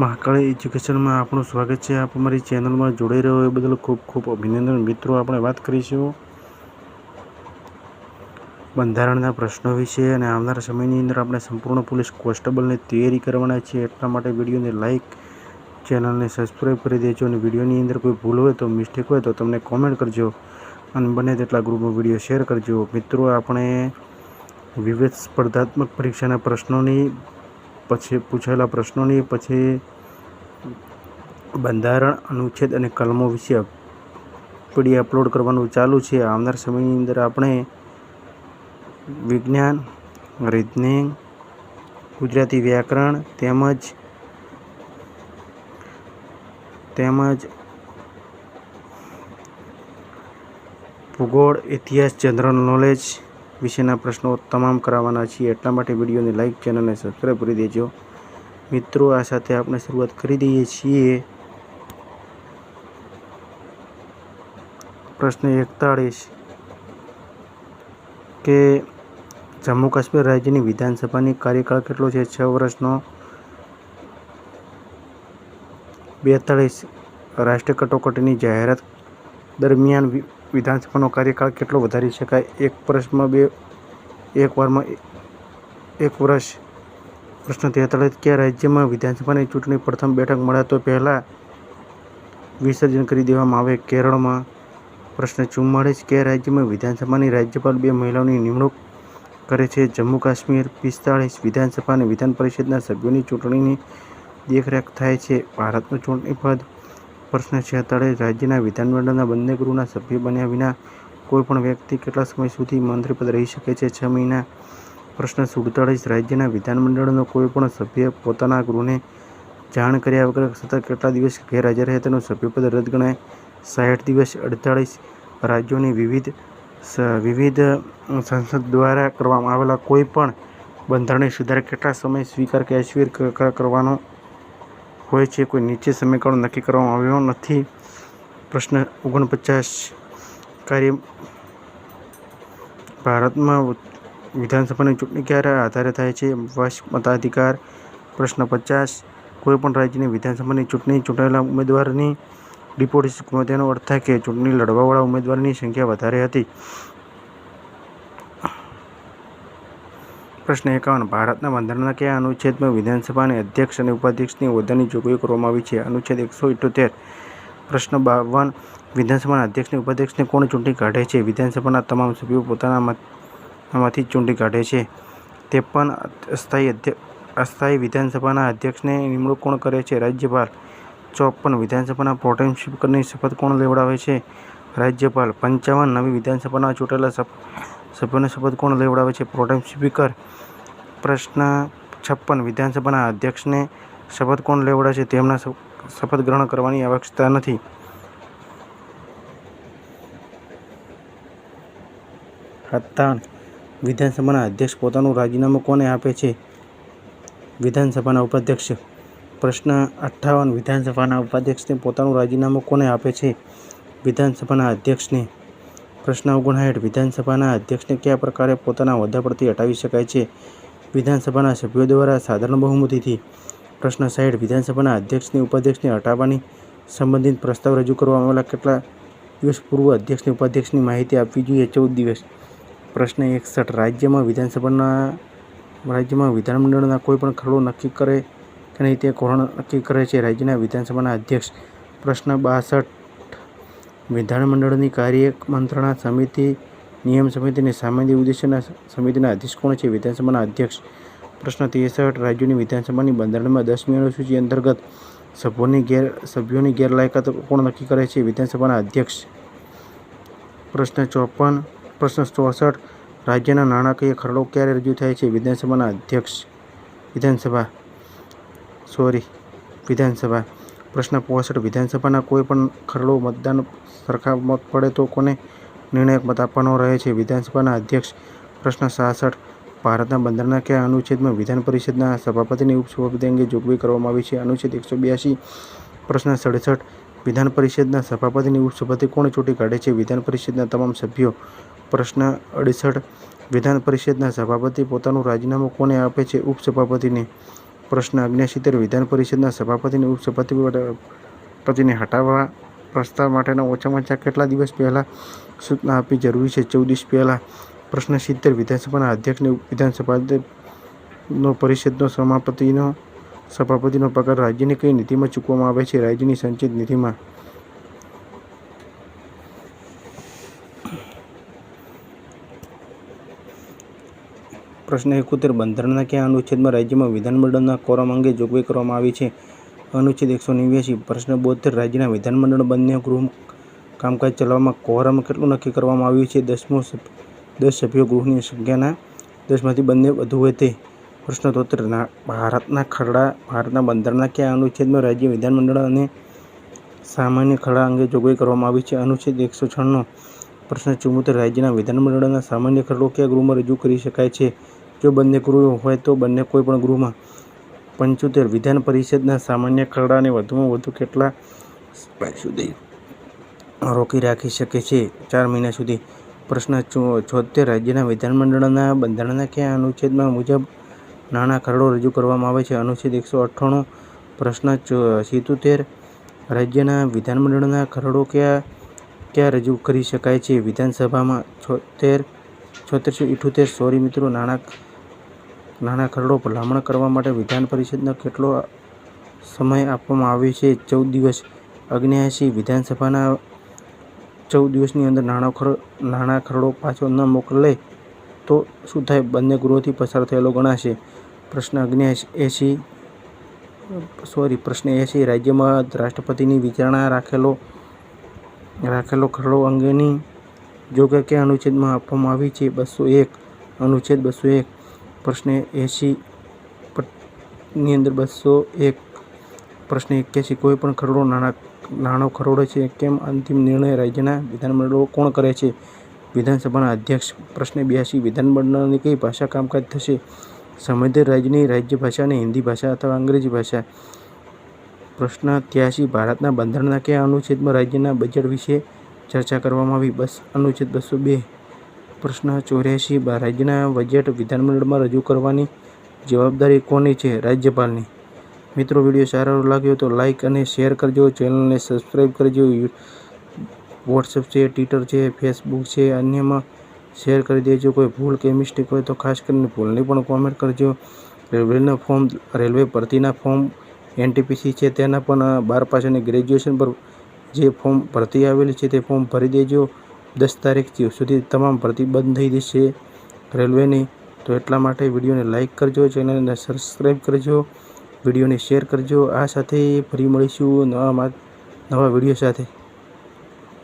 મહાકાળી એજ્યુકેશનમાં આપણું સ્વાગત છે. આપ અમારી ચેનલમાં જોડાઈ રહ્યો એ બદલ ખૂબ ખૂબ અભિનંદન. મિત્રો, આપણે વાત કરીશું બંધારણના પ્રશ્નો વિશે અને આવનારા સમયની અંદર આપણે સંપૂર્ણ પોલીસ કોન્સ્ટેબલની તૈયારી કરવાના છીએ. એટલા માટે વિડીયોને લાઇક ચેનલને સબસ્ક્રાઈબ કરી દેજો અને વિડીયોની અંદર કોઈ ભૂલ હોય તો, મિસ્ટેક હોય તો તમને કોમેન્ટ કરજો અને બને તેટલા ગ્રુપમાં વીડિયો શેર કરજો. મિત્રો, આપણે વિવિધ સ્પર્ધાત્મક પરીક્ષાના પ્રશ્નોની પછી પૂછાયેલા પ્રશ્નોની પછી બંધારણ, અનુચ્છેદ અને કલમો વિશે પીડી અપલોડ કરવાનું ચાલુ છે. આવનાર સમયની અંદર આપણે વિજ્ઞાન રીતનિંગ ગુજરાતી વ્યાકરણ તેમજ તેમજ ભૂગોળ, ઇતિહાસ, જનરલ નોલેજ વિશેના પ્રશ્નો તમામ કરાવવાના છીએ. એટલા માટે વિડીયોને લાઇક ચેનલને સબસ્ક્રાઈબ કરી દેજો. મિત્રો, આ સાથે આપણે શરૂઆત કરી દઈએ છીએ. પ્રશ્ન એકતાળીસ. કે જમ્મુ કાશ્મીર રાજ્યની વિધાનસભાની કાર્યકાળ કેટલો છે? છ વર્ષનો. બેતાળીસ. રાષ્ટ્રીય કટોકટીની જાહેરાત દરમિયાન વિધાનસભાનો કાર્યકાળ કેટલો વધારી શકાય? એક વર્ષમાં બે, એક વારમાં એક વર્ષ. પ્રશ્ન તેતાળીસ, કયા રાજ્યમાં વિધાનસભાની ચૂંટણી પ્રથમ બેઠક મળે તો પહેલાં વિસર્જન કરી દેવામાં આવે? કેરળમાં. પ્રશ્ન ચુમ્માળીસ, કયા રાજ્યમાં વિધાનસભાની રાજ્યપાલ બે મહિલાઓની નિમણૂક કરે છે? જમ્મુ કાશ્મીર પિસ્તાળીસ, વિધાનસભા અને વિધાન પરિષદના સભ્યોની ચૂંટણીની દેખરેખ થાય છે. ભારતનું ચૂંટણી પદ પ્રશ્ન છેતાળીસ રાજ્યના વિધાનમંડળના બંને ગૃહના સભ્ય બન્યા વિના કોઈપણ વ્યક્તિ કેટલા સમય સુધી મંત્રીપદ રહી શકે છે? છ મહિના. પ્રશ્ન સુડતાળીસ. રાજ્યના વિધાનમંડળનો કોઈપણ સભ્ય પોતાના ગૃહને જાણ કર્યા વગર સતત કેટલા દિવસ ગેરહાજર રહે તેનું સભ્યપદ રદ ગણાય? સાઠ દિવસ અડતાળીસ. રાજ્યોની વિવિધ વિવિધ સંસદ દ્વારા કરવામાં આવેલા કોઈપણ બંધારણીય સુધારા કેટલા સમય સ્વીકાર કે અસ્વીકાર કરવાનો હોય છે, કોઈ નીચે સમયગાળો નક્કી કરવામાં આવ્યો નથી. પ્રશ્ન ઓગણપચાસ. કાર્ય ભારતમાં વિધાનસભાની ચૂંટણી ક્યારે આધારે થાય છે? મતાધિકાર. પ્રશ્ન પચાસ. કોઈપણ રાજ્યની વિધાનસભાની ચૂંટણી ચૂંટાયેલા ઉમેદવારની ડિપોઝિટ તેનો અર્થ થાય કે ચૂંટણી લડવાવાળા ઉમેદવારની સંખ્યા વધારે હતી. પ્રશ્ન એકાવન ભારતના બંધારણના કયા અનુચ્છેદમાં વિધાનસભાને અધ્યક્ષ અને ઉપાધ્યક્ષની હોદ્દાની જોગવાઈ કરવામાં આવી છે? અનુચ્છેદ એકસો ઇઠોતેર, પ્રશ્ન બાવન, વિધાનસભાના અધ્યક્ષને ઉપાધ્યક્ષને કોણ ચૂંટી કાઢે છે? વિધાનસભાના તમામ સભ્યો પોતાના મતમાંથી ચૂંટી કાઢે છે. તે પણ અસ્થાયી અસ્થાયી વિધાનસભાના અધ્યક્ષને નિમણૂક કોણ કરે છે? રાજ્યપાલ ચોપન, વિધાનસભાના પ્રોટેમ સ્પીકરની શપથ કોણ લેવડાવે છે? રાજ્યપાલ પંચાવન, નવી વિધાનસભાના ચૂંટેલા સભ સભ્યોને શપથ કોણ લેવડાવે છે? પ્રોટેમ સ્પીકર પ્રશ્ન છપ્પન. વિધાનસભાના અધ્યક્ષને શપથ કોણ લેવડાવે છે તેમના શપથ ગ્રહણ કરવાની આવશ્યકતા નથી. સત્તાવન વિધાનસભાના અધ્યક્ષ પોતાનું રાજીનામું કોને આપે છે? વિધાનસભાના ઉપાધ્યક્ષ પ્રશ્ન અઠ્ઠાવન. વિધાનસભાના ઉપાધ્યક્ષને પોતાનું રાજીનામું કોને આપે છે? વિધાનસભાના અધ્યક્ષને પ્રશ્ન ઓગણસાઠ વિધાનસભાના અધ્યક્ષને કયા પ્રકારે પોતાના હોદ્દા પરથી હટાવી શકાય છે? વિધાનસભાના સભ્યો દ્વારા સાધારણ બહુમતીથી પ્રશ્ન સાઠ વિધાનસભાના અધ્યક્ષને, ઉપાધ્યક્ષને હટાવવાની સંબંધિત પ્રસ્તાવ રજૂ કરવામાં આવેલા કેટલા દિવસ પૂર્વ અધ્યક્ષને, ઉપાધ્યક્ષની માહિતી આપવી જોઈએ? ચૌદ દિવસ. પ્રશ્ન એકસઠ. રાજ્યમાં વિધાનસભાના, રાજ્યમાં વિધાનમંડળના કોઈપણ ખરડો નક્કી કરે કે નહીં તે કોરણ નક્કી કરે છે? રાજ્યના વિધાનસભાના અધ્યક્ષ. પ્રશ્ન બાસઠ. વિધાનમંડળની કાર્ય મંત્રણા સમિતિ, નિયમ સમિતિની સામાન્ય ઉદ્દેશ્યના સમિતિના અધ્યક્ષ કોણ છે. વિધાનસભાના અધ્યક્ષ પ્રશ્ન ત્રેસઠ, રાજ્યોની વિધાનસભાની બંધારણમાં દસમી અનુસૂચિ અંતર્ગત સભ્યોની ગેર, સભ્યોની ગેરલાયકાત કોણ નક્કી કરે છે? વિધાનસભાના અધ્યક્ષ પ્રશ્ન ચોપન, પ્રશ્ન ચોસઠ, રાજ્યના નાણાકીય ખરડો ક્યારે રજૂ થાય છે? વિધાનસભાના અધ્યક્ષ વિધાનસભા, સોરી, વિધાનસભા પ્રશ્ન પોસઠ વિધાનસભાના કોઈ પણ ખરડો મતદાન સરખા મત પડે તો કોને નિર્ણાયક મત આપવાનો રહે છે? વિધાનસભાના અધ્યક્ષ પ્રશ્ન સાસઠ. ભારતના બંધારણના કયા અનુચ્છેદમાં વિધાન પરિષદના સભાપતિની ઉપસભાપતિ અંગે જોગવાઈ કરવામાં આવી છે? અનુચ્છેદ એકસો બ્યાસી પ્રશ્ન સડસઠ. વિધાન પરિષદના સભાપતિની ઉપસભાપતિ કોણ ચૂંટી કાઢે છે? વિધાન પરિષદના તમામ સભ્યો. પ્રશ્ન અડસઠ. વિધાન પરિષદના સભાપતિ પોતાનું રાજીનામું કોને આપે છે? ઉપસભાપતિને પ્રશ્ન અગ્નેસિત્તેર વિધાન પરિષદના સભાપતિને ઉપસભાપતિને હટાવવા પ્રસ્તાવ માટેના ઓછામાં ઓછા કેટલા દિવસ પહેલાં સૂચના આપવી જરૂરી છે? ચૌદ દિવસ પહેલાં પ્રશ્ન સિત્તેર વિધાનસભાના અધ્યક્ષને વિધાનસભાનો પરિષદનો સમાપતિનો સભાપતિનો પગાર રાજ્યની કઈ નીતિમાં ચૂકવામાં આવે છે? રાજ્યની સંચિત નીતિમાં પ્રશ્ન એકોતેર, બંધારણના કયા અનુચ્છેદમાં રાજ્યમાં વિધાનમંડળના કોરમ અંગે જોગવાઈ કરવામાં આવી છે? અનુચ્છેદ એકસો નેવ્યાસી, પ્રશ્ન બોતેર રાજ્યના વિધાનમંડળ બંને ગૃહ કામકાજ ચલાવવામાં કોરમ કેટલું નક્કી કરવામાં આવ્યું છે? દસમો દસ સભ્યો ગૃહની સંખ્યાના દસમાંથી બંને વધુ હોય તે પ્રશ્ન તોતેર ભારતના ખરડા, ભારતના બંધારણના કયા અનુચ્છેદમાં રાજ્ય વિધાનમંડળ અને સામાન્ય ખરડા અંગે જોગવાઈ કરવામાં આવી છે? અનુચ્છેદ એકસો છન્નો, પ્રશ્ન ચુમ્મોતેર રાજ્યના વિધાનમંડળના સામાન્ય ખરડો કયા ગૃહમાં રજૂ કરી શકાય છે? જો બંને ગૃહ હોય તો બંને કોઈ પણ ગૃહમાં પંચોતેર વિધાન પરિષદના સામાન્ય ખરડાને વધુમાં વધુ કેટલા સુધી રોકી રાખી શકે છે? ચાર મહિના સુધી. પ્રશ્ન છોતેર રાજ્યના વિધાનમંડળના બંધારણના કયા અનુચ્છેદમાં મુજબ નાણાં ખરડો રજૂ કરવામાં આવે છે? અનુચ્છેદ એકસો અઠ્ઠાણું. પ્રશ્ન સિત્તોતેર રાજ્યના વિધાનમંડળના ખરડો કયા, ક્યાં રજૂ કરી શકાય છે? વિધાનસભામાં છોતેર, છોતેરસો ઇઠોતેર સોરી મિત્રો, નાણાં નાણાં ખરડો ભલામણ કરવા માટે વિધાન પરિષદના કેટલો સમય આપવામાં આવ્યો છે? ચૌદ દિવસ. અગ્નિયાસી વિધાનસભાના ચૌદ દિવસની અંદર નાણાં ખર નાણાં ખરડો પાછો ન મોકલે તો શું થાય? બંને ગૃહોથી પસાર થયેલો ગણાશે. પ્રશ્ન અગ્નિયાસી સોરી, પ્રશ્ન એસી રાજ્યમાં રાષ્ટ્રપતિની વિચારણા રાખેલો રાખેલો ખરડો અંગેની જોગવાઈ કયા અનુચ્છેદમાં આપવામાં આવી છે? બસો એક. અનુચ્છેદ બસો એક. પ્રશ્ન એંશી ની અંદર બસો એક. પ્રશ્ન એક્યાસી કોઈ પણ ખરડો નાણાં નાણો ખરડો છે, કેમ અંતિમ નિર્ણય રાજ્યના વિધાનમંડળો કોણ કરે છે? વિધાનસભાના અધ્યક્ષ, પ્રશ્ન બ્યાસી વિધાનમંડળની કઈ ભાષા કામકાજ થશે? સંબંધિત રાજ્યની રાજ્ય ભાષા અને હિન્દી ભાષા અથવા અંગ્રેજી ભાષા? પ્રશ્ન ત્યાસી ભારતના બંધારણના કયા અનુચ્છેદમાં રાજ્યના બજેટ વિશે ચર્ચા કરવામાં આવી? બસ, અનુચ્છેદ બસો બે. પ્રશ્ન ચોર્યાસી રાજ્યના બજેટ વિધાનમંડળમાં રજૂ કરવાની જવાબદારી કોની છે રાજ્યપાલની? મિત્રો, વીડિયો સારો લાગ્યો તો લાઇક અને શેર કરજો. ચેનલને સબસ્ક્રાઈબ કરજો. વોટ્સઅપ છે, ટ્વિટર છે, ફેસબુક છે, અન્યમાં શેર કરી દેજો. કોઈ ભૂલ કે મિસ્ટેક હોય તો ખાસ કરીને ભૂલની પણ કોમેન્ટ કરજો. રેલવેના ફોર્મ, રેલવે ભરતીના ફોર્મ, એનટીપીસી છે તેના પણ બાર પાસ ગ્રેજ્યુએશન પર જે ફોર્મ ભરતી આવેલી છે તે ફોર્મ ભરી દેજો. દસ તારીખ સુધી તમામ ભરતી બંધ થઈ જશે રેલવેની. તો એટલા માટે વિડીયોને લાઇક કરજો, ચેનલને સબસ્ક્રાઈબ કરજો, વિડીયોને શેર કરજો. આ સાથે ફરી મળીશું નવા નવા વીડિયો સાથે.